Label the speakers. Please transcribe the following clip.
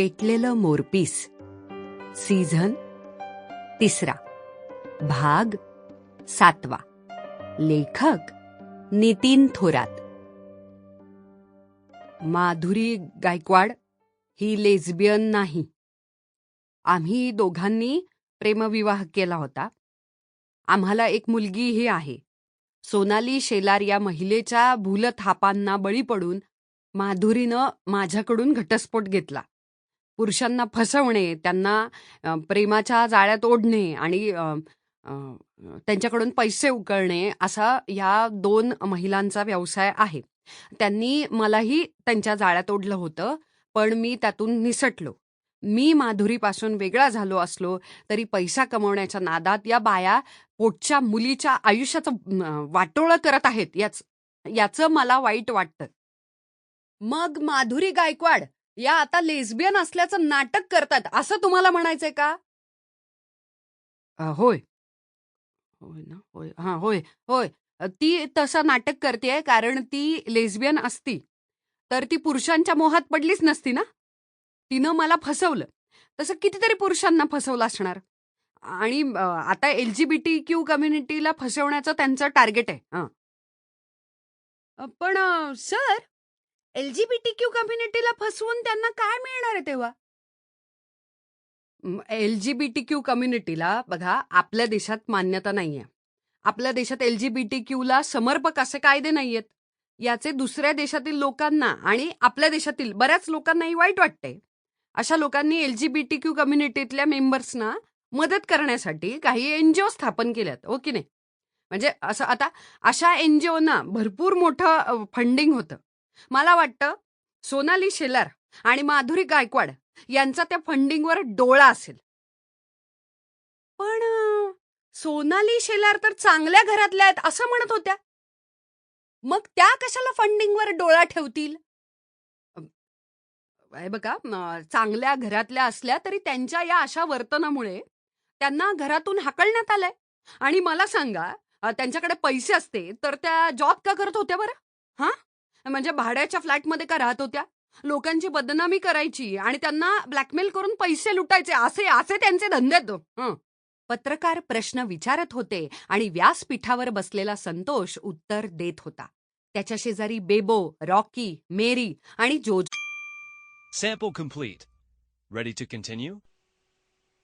Speaker 1: पेटलेलं मोरपीस. Season तिसरा. भाग सातवा. लेखक नितीन थोरात. माधुरी गायकवाड ही लेस्बियन नाही. आम्ही दोघांनी प्रेमविवाह केला होता. आम्हाला एक मुलगीही आहे. सोनाली शेलार या महिलेच्या भूलथापांना बळी पडून माधुरीनं माझ्याकडून घटस्फोट घेतला. पुरुषांना फसवणे त्यांना प्रेमाच्या जाळ्यात ओढणे आणि त्यांच्याकडून पैसे उकळणे असा या दोन महिलांचा व्यवसाय आहे. त्यांनी मलाही त्यांच्या जाळ्यात ओढलं होतं पण मी त्यातून निसटलो. मी माधुरीपासून वेगळा झालो असलो तरी पैसा कमवण्याच्या नादात या बाया पोटच्या मुलीच्या आयुष्याचं वाटोळं करत आहेत याच याचं मला वाईट वाटतं. मग माधुरी गायकवाड या आता लेस्बियन असल्याचं नाटक करतात असं तुम्हाला म्हणायचंय का? होय. होय ना होय. हा होय होय. ती तसं नाटक करते कारण ती लेस्बियन असती. तर ती पुरुषांच्या मोहात पडलीच नसती ना? तिनं मला फसवलं. तसं कितीतरी पुरुषांना फसवलं असणार. आणि आता L G B T Q कम्युनिटीला फसवण्याचं त्यांचं टार्गेट आहे. हा. पण sir L G B T Q कम्युनिटीला फसवून त्यांना काय मिळणार आहे तेव्हा? L G B T Q कम्युनिटीला बघा आपल्या देशात मान्यता नाहीये. आपल्या देशात एल जी बी टी क्यूला समर्पक असे कायदे नाहीयेत. याचे दुसऱ्या देशातील लोकांना आणि आपल्या देशातील बऱ्याच लोकांनाही वाईट वाटते. अशा लोकांनी L G B T Q कम्युनिटीतल्या मेंबर्सना मदत करण्यासाठी काही एनजीओ स्थापन केल्यात हो की नाही? म्हणजे असं आता अशा एनजीओना भरपूर मोठं फंडिंग होतं. मला वाटतं सोनाली शेलार आणि माधुरी गायकवाड यांचा त्या फंडिंगवर डोळा असेल. पण सोनाली शेलार तर चांगल्या घरातल्या आहेत असं म्हणत होत्या. मग त्या कशाला फंडिंगवर डोळा ठेवतील? बघा चांगल्या घरातल्या असल्या तरी त्यांच्या या अशा वर्तनामुळे त्यांना घरातून हाकलण्यात आलंय. आणि मला सांगा त्यांच्याकडे पैसे असते तर त्या जॉब का करत होत्या बरं? हां? म्हणजे भाड्याच्या फ्लॅटमध्ये का राहत होत्या लोकांची बदनामी करायची आणि त्यांना ब्लॅकमेल करून पैसे लुटायचे असे असे त्यांचे धंदे तो पत्रकार प्रश्न विचारत होते आणि व्यासपीठावर बसलेला संतोष उत्तर देत होता त्याच्या शेजारी बेबो रॉकी मेरी आणि जोज
Speaker 2: Sample complete. Ready to continue?